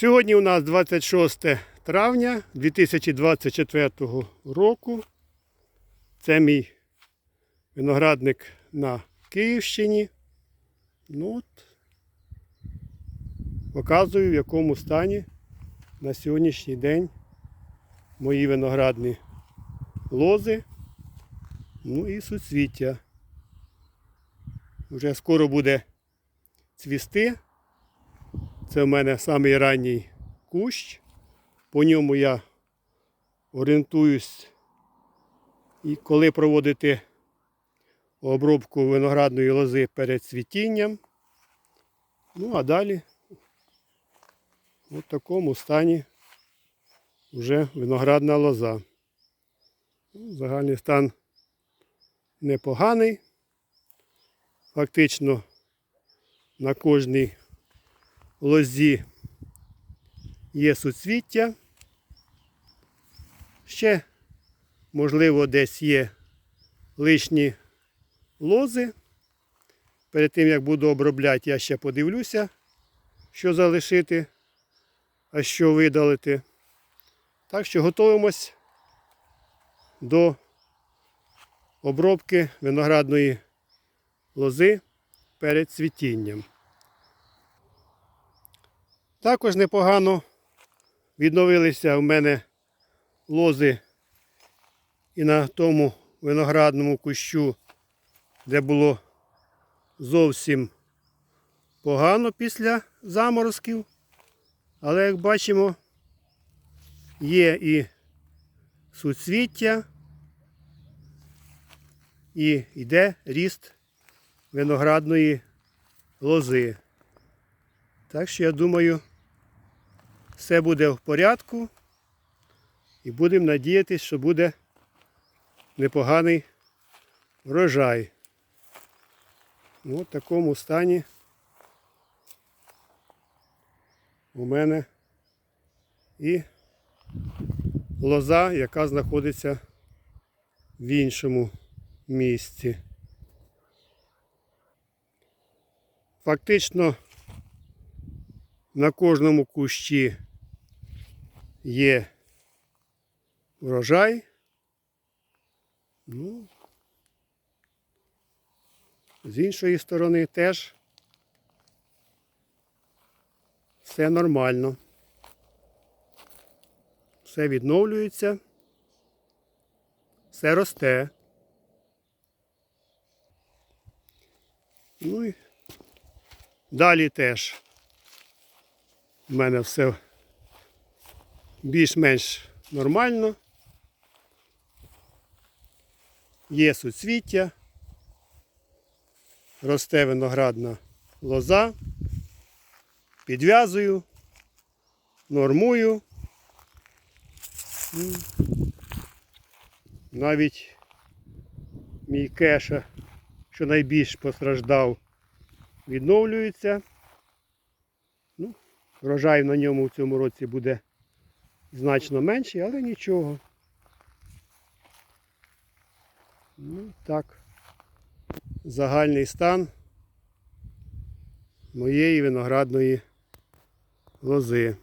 Сьогодні у нас 26 травня 2024 року. Це мій виноградник на Київщині. Ну от, показую, в якому стані на сьогоднішній день мої виноградні лози. Ну і суцвіття. Вже скоро буде цвісти. Це в мене самий ранній кущ. По ньому я орієнтуюсь і коли проводити обробку виноградної лози перед цвітінням. Ну а далі в такому стані вже виноградна лоза. Ну, Загальний стан непоганий. Фактично на кожній лозі є суцвіття. Ще, можливо, десь є лишні лози. Перед тим, як буду обробляти, я ще подивлюся, що залишити, а що видалити. Так що готуємось до обробки виноградної лози перед цвітінням. Також непогано відновилися в мене лози і на тому виноградному кущу, де було зовсім погано після заморозків. Але як бачимо, є і суцвіття, і йде ріст виноградної лози. Так що я думаю, все буде в порядку. І будемо надіятися, що буде непоганий врожай. Ось в такому стані у мене і лоза, яка знаходиться в іншому місці. Фактично на кожному кущі є врожай. Ну, з іншої сторони теж все нормально. Все відновлюється, все росте. Ну і далі теж у мене все більш-менш нормально. Є суцвіття, росте виноградна лоза, підв'язую, нормую. Навіть мій кеша, що найбільш постраждав, відновлюється. Ну, на ньому в цьому році буде значно менший, але нічого. Ну, так, загальний стан моєї виноградної лози.